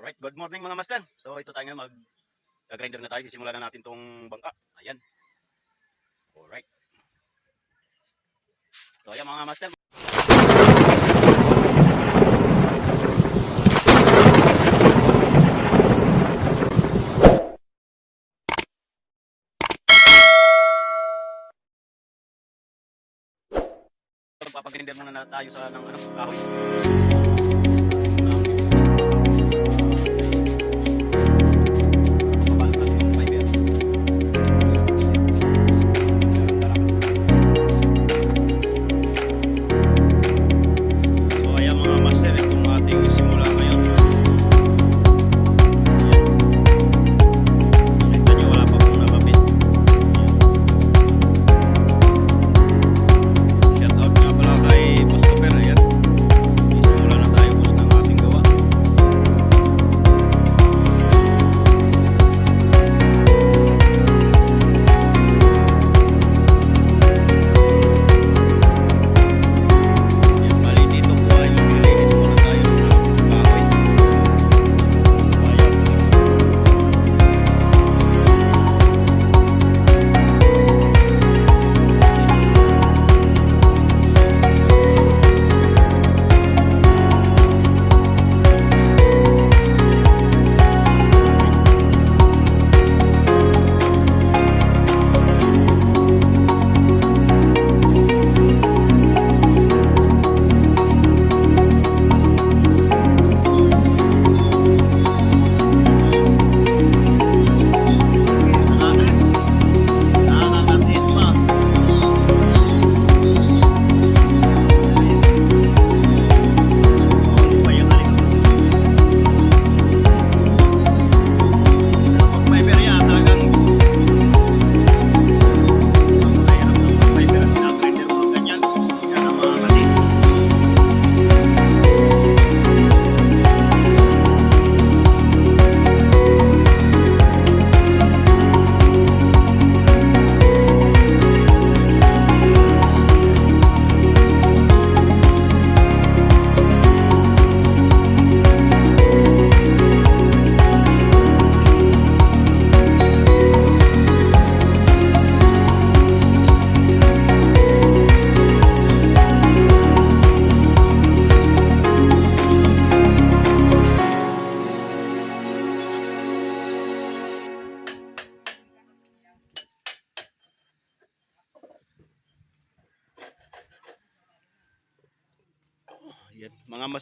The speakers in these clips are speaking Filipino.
Alright, good morning mga master. So ito tayo ngayon mag grinder na tayo. Sisimulan na natin tong bangka. Ayan. Alright. So ayan mga master. Papag-grinder muna na tayo sa ng ano, kahoy. So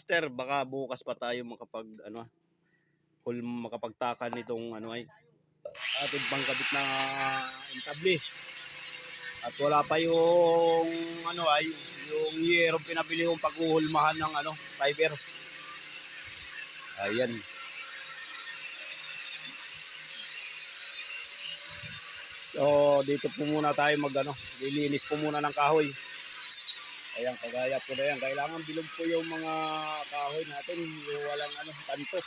master, baka bukas pa tayo makapag ano hul makapagtakan nitong ano ay ating pangkabit na entabli. At wala pa yung ano ay yung year pinabili kong paghuhulmahan ng ano fiber. Ayan. So dito po muna tayo mag ano, lilinis po muna ng kahoy. Ayan, kagaya po na yan. Kailangan bilog po yung mga kahoy natin, walang ano, kanto.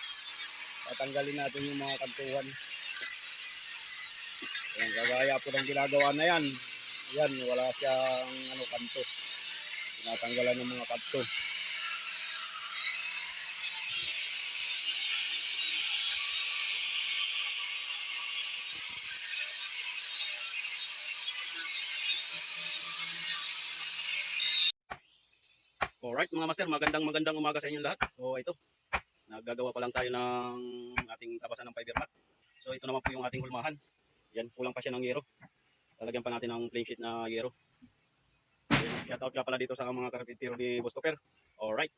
Tatanggalin natin yung mga kantuhan. Ayan, kagaya po ng ginagawa na yan. Ayan, wala siyang ano, kanto. Tinatanggalan ng mga kanto. Alright mga master, magandang magandang umaga sa inyong lahat. So ito, naggagawa pa lang tayo ng ating tapasan ng fiber mat. So ito naman po yung ating hulmahan. Yan, kulang pa siya ng yero. Lalagyan pa natin ng plain sheet na yero. Shout out ka pala dito sa mga karpintero ni Boss Cooper. Alright.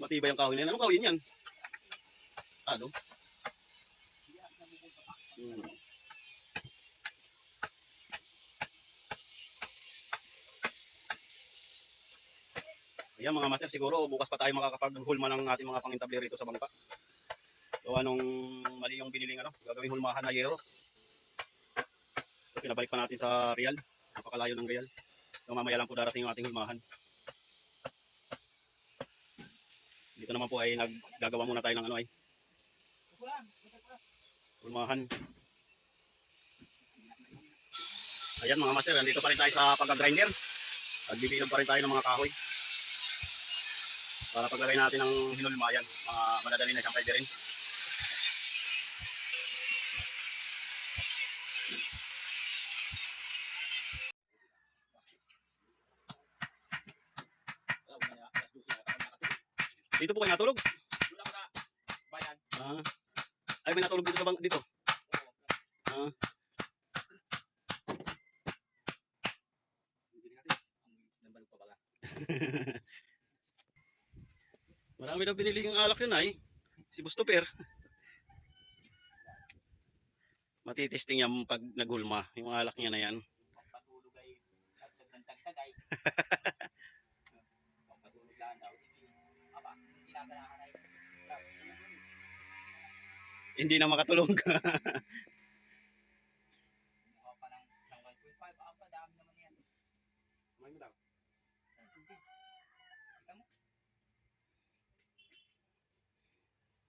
Matibay ang na yan. Anong kahoy yan? Ano? Hmm. Ayan mga master, siguro bukas pa tayo makakapaghulma ng ating mga pangintabli rito sa bangka. So anong mali yung biniling ano, gagawing hulmahan na yero. So pinabalik pa natin sa Real, napakalayo ng Real. So mamaya lang po darating yung ating hulmahan. Dito naman po ay naggagawa muna tayo ng ano ay hulmahan. Ayan mga master, nandito pa rin tayo sa pagka-grinder. Nagbibilog pa rin tayo ng mga kahoy. Para paglagay natin ng hinulma yan, mga madadali na siyang kaibirin. Dito po kayo natulog? Ah. Ay, may natulog dito sa bang dito. Ah. Marami daw binili yung alak yun ay. Si Bustoper. Matitesting yan pag nagulma. Yung alak niya na yan. Pagpatulog ay tagtag ng tagtag ay. Pagpatulog lang daw. Hindi, aba, ginaganahan ay. Hindi na makatulog. Mukha pa ng isang 1.5. Aba, dami naman yan. Kumain mo daw. Sa tubig. Kita mo?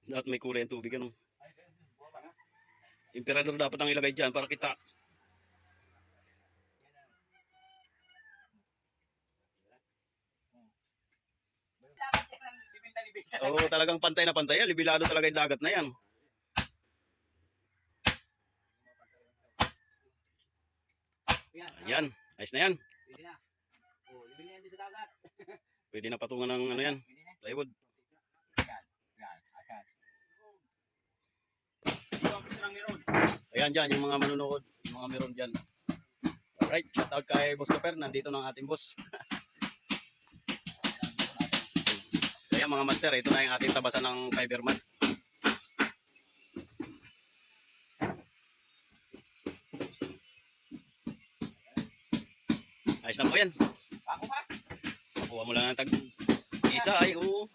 Dapat may kulay ang tubig. Ano? Emperador dapat ang ilagay dyan para kita. Oo, talagang pantay na pantay. Libilado talaga yung dagat na yan. Yan. Ayan. Ayos na yan. Pwede na. Oh, patungan ng ano yan. Plywood. Yan. Yan. Ayan. Ayan dyan, yung mga manunood. Yung mga meron dyan. Alright, shout out kay Boss Super. Nandito ng ating boss. Kaya mga master, ito na yung ating tabasan ng fiberman. Ayos na po yan. Ako pa. Makuha mo lang ng tag isa ay oo.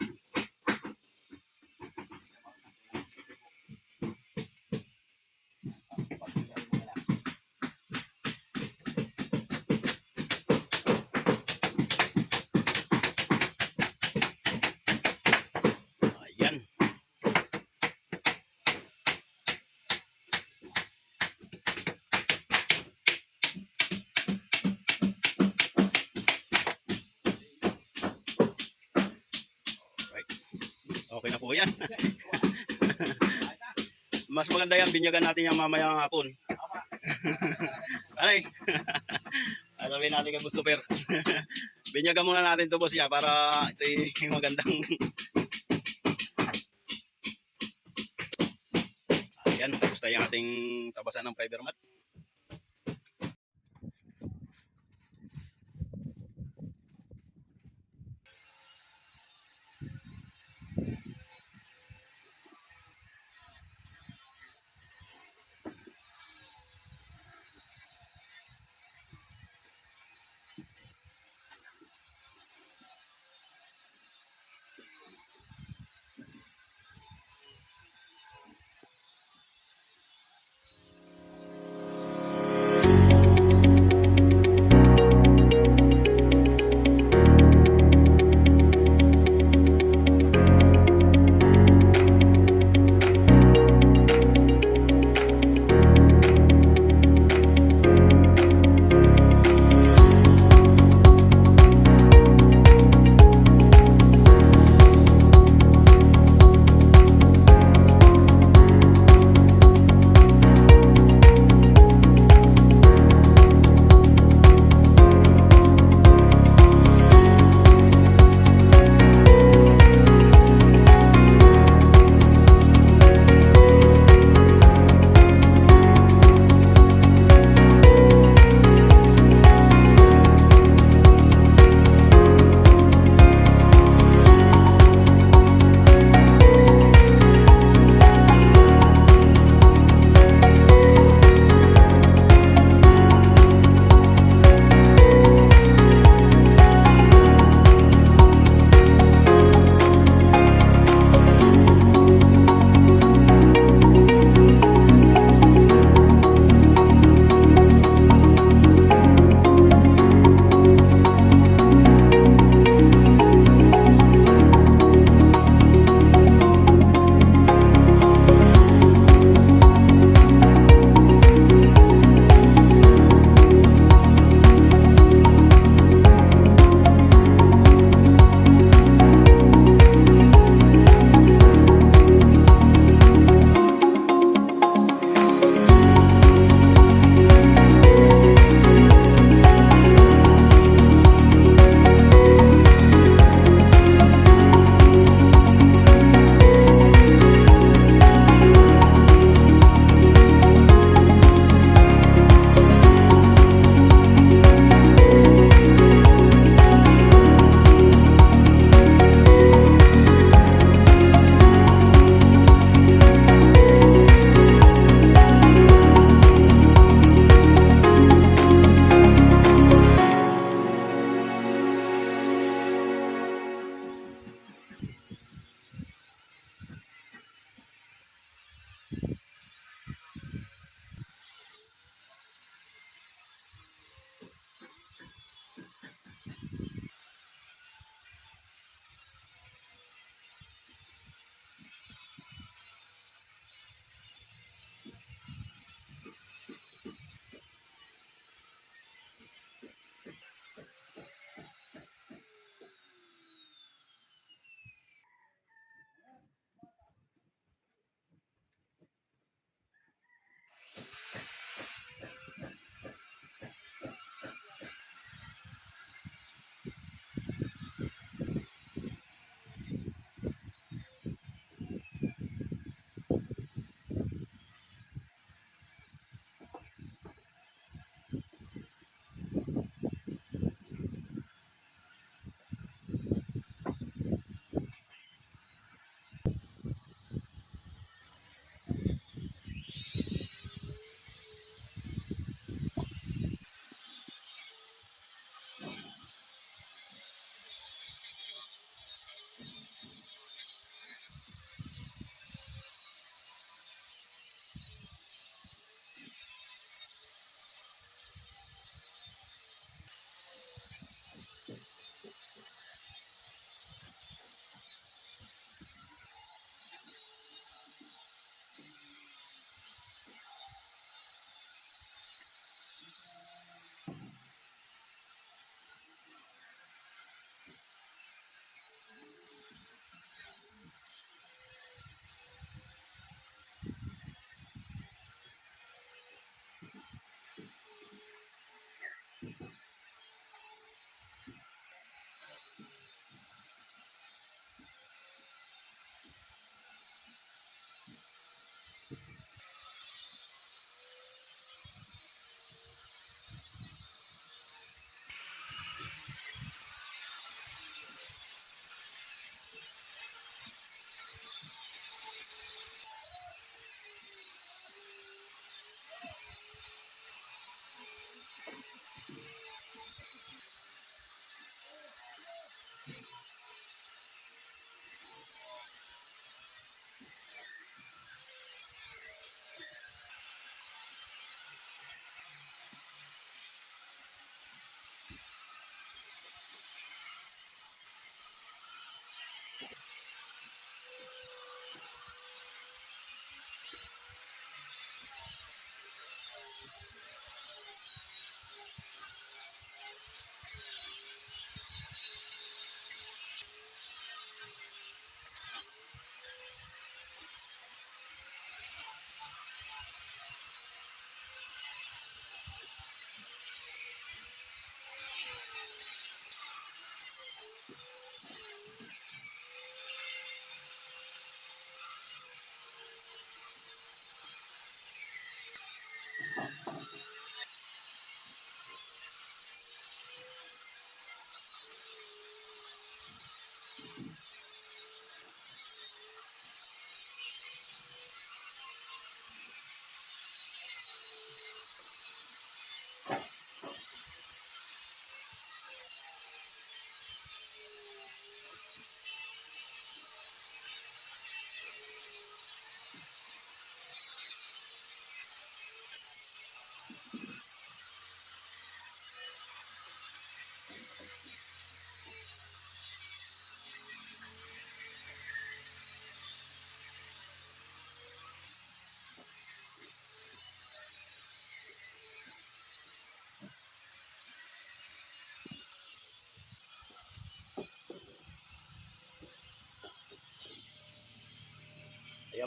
Po yan. Mas maganda yan, binyagan natin yan mamaya hapon. Ay. Alamin natin kay Gusto Per. binyagan muna natin to boss ya para ito yung magandang Ayan, tapos tayo yung ating tabasan ng fiber mat.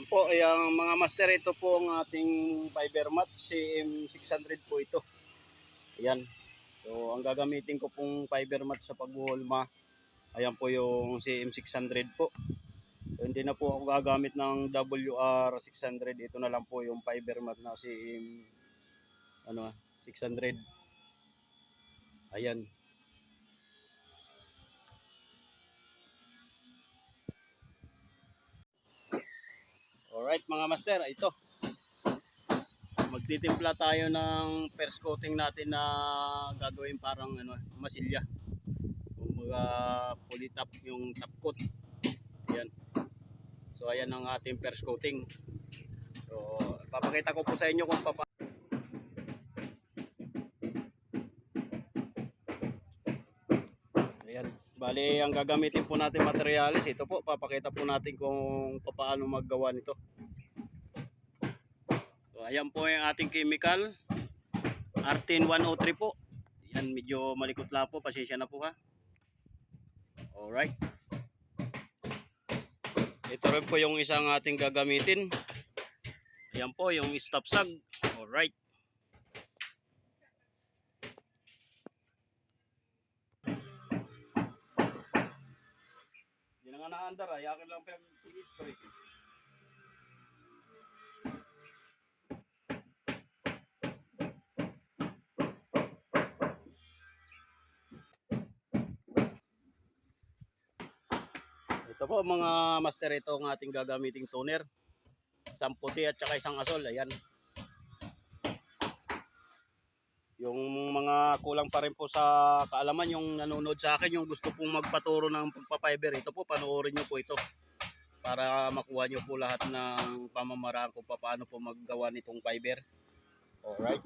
Ayan po, yung mga master, ito po ang ating fiber mat, CM600 po ito. Ayan. So, ang gagamitin ko pong fiber mat sa paghuhulma, ayan po yung CM600 po. So, hindi na po ako gagamit ng WR600. Ito na lang po yung fiber mat na CM ano, 600. Ayan. Alright mga master, ito. Magtitimpla tayo ng first coating natin na gagawin parang ano, masilya. Kumbaga pulitap yung top coat. Ayan. So ayan ang ating first coating. So papakita ko po sa inyo kung paano Ayan. Bali, ang gagamitin po natin materialis, ito po, papakita po natin kung paano maggawa nito. Ayan po yung ating chemical. Artin 103 po. Yan, medyo malikot lang po. Pasensya na po ha. Alright. Ito rin po yung isang ating gagamitin. Ayan po, yung stop sag. Alright. Hindi na nga naandar ah. Yakin lang pa yung Ito po mga master ito ang ating gagamiting toner. Isang puti at saka isang asol. Ayan. Yung mga kulang pa rin po sa kaalaman yung nanonood sa akin yung gusto pong magpaturo ng pagpapiber ito po panoorin nyo po ito para makuha nyo po lahat ng pamamaraan kung paano po maggawa nitong fiber alright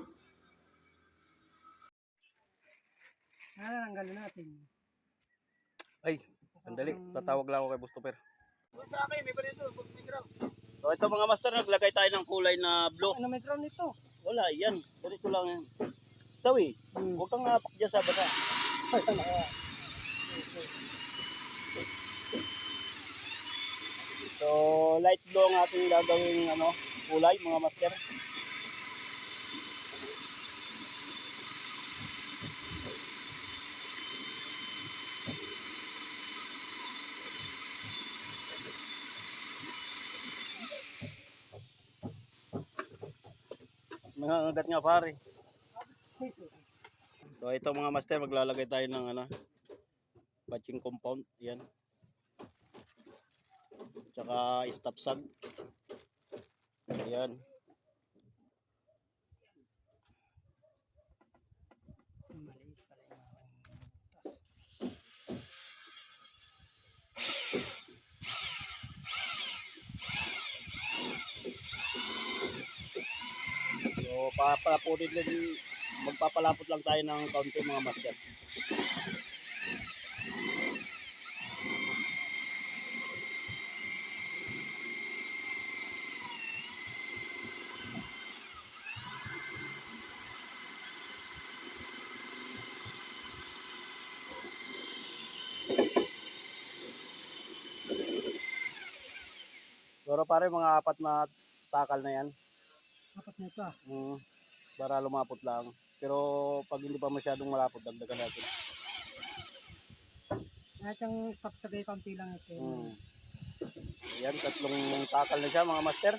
Natanggalin natin. ay sandali tatawag lang ako kay Bustoper sa akin may pa dito so ito mga master naglagay tayo ng kulay na blue Ano may crown nito? wala yan ganito lang yan ito eh Hmm. huwag kang apak dyan sa basa Ay? So, light blue ang ating gagawing ano, kulay mga master. Nangangagat nga pare. So ito mga master, maglalagay tayo ng ano, patching compound. Yan. Tsaka stop sag. Ayan. Maliit pala yung aking butas. So, papalaputin din, magpapalapot lang tayo ng kaunti mga master. Pero pare mga apat na takal na yan. Apat na ito ah. Mm, para lumapot lang. Pero pag hindi pa masyadong malapot, dagdagan natin. Kahit yung stop sa gay, konti lang ito. Mm. Yan, tatlong takal na siya mga master.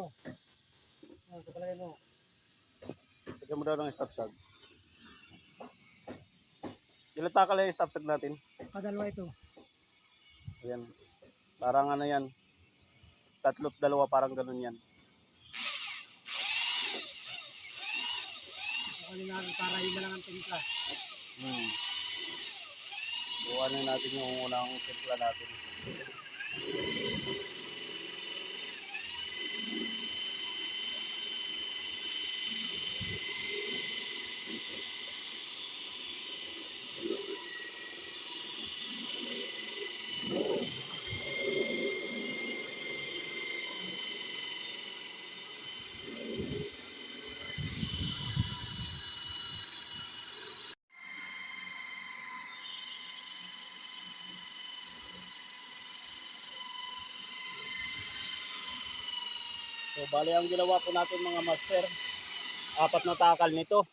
Mo? Ano sa palagay mo? Lagyan mo daw ng stop sag. Ilan takal yung stop sag natin? Kadalawa ito. Ayan. Parang ano yan. Tatlo't dalawa parang ganun yan. Kukunin natin para iba lang ang timpla. Hmm. Buwan na natin yung unang timpla natin. So, bali ang ginawa po natin mga master, apat na takal nito.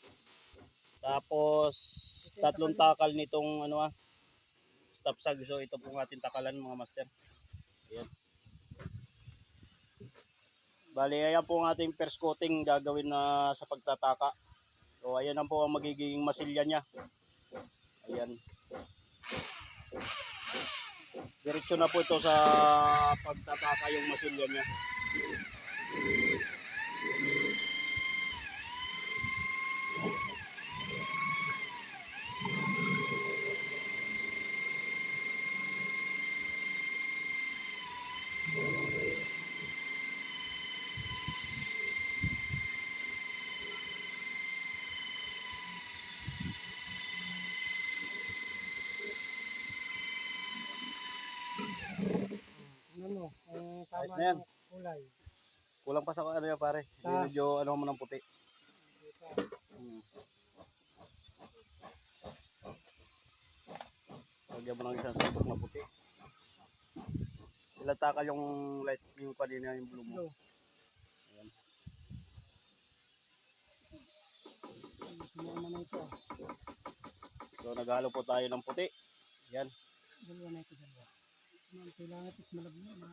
Tapos, tatlong takal nitong ano ah, stop sag. So, ito po ating takalan mga master. Ayan. Bali, ayan po ang ating first coating gagawin na sa pagtataka. So, ayan ang po ang magiging masilya niya. Ayan. Diretso na po ito sa pagtataka yung masilya niya. Na yan. kulay. Kulang pa sa ano yan pare. Sa- Medyo ano mo ng puti. Hmm. Lagyan mo ng isang sandok na puti. Ilan takal yung light yung kanina yung blue mo. Ayan. So naghalo po tayo ng puti. Yan. Dalawa na ito. Dalawa. Kailangan ito malabno na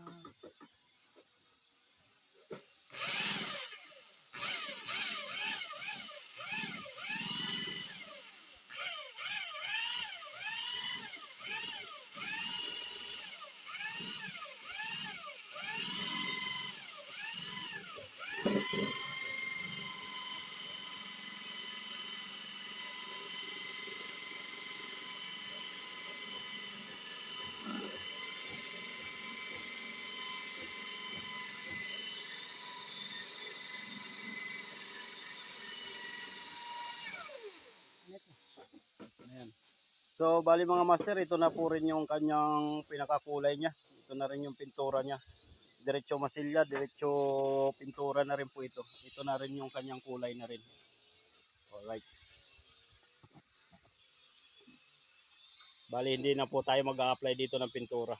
So bali mga master, ito na po rin yung kanyang pinakakulay niya. Ito na rin yung pintura niya. Diretso masilya, diretso pintura na rin po ito. Ito na rin yung kanyang kulay na rin. Alright. Bali hindi na po tayo mag-a-apply dito ng pintura.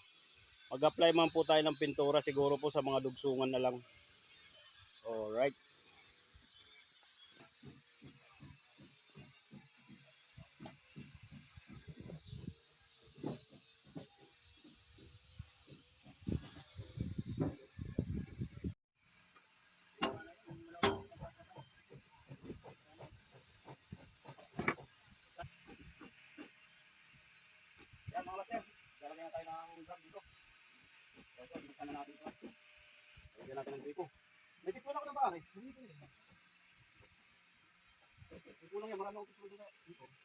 Mag-apply man po tayo ng pintura siguro po sa mga dugsungan na lang. Alright. Lalagyan tayo ng drug dito. So natin ito. Lagyan natin ng gripo. May gripo na ako ng bahay. Gripo yun. Gripo lang yan, marami akong gripo dito.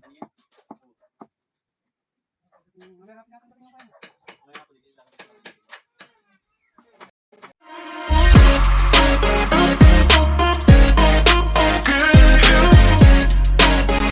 Kita niyo. Malalapit natin yung kayo.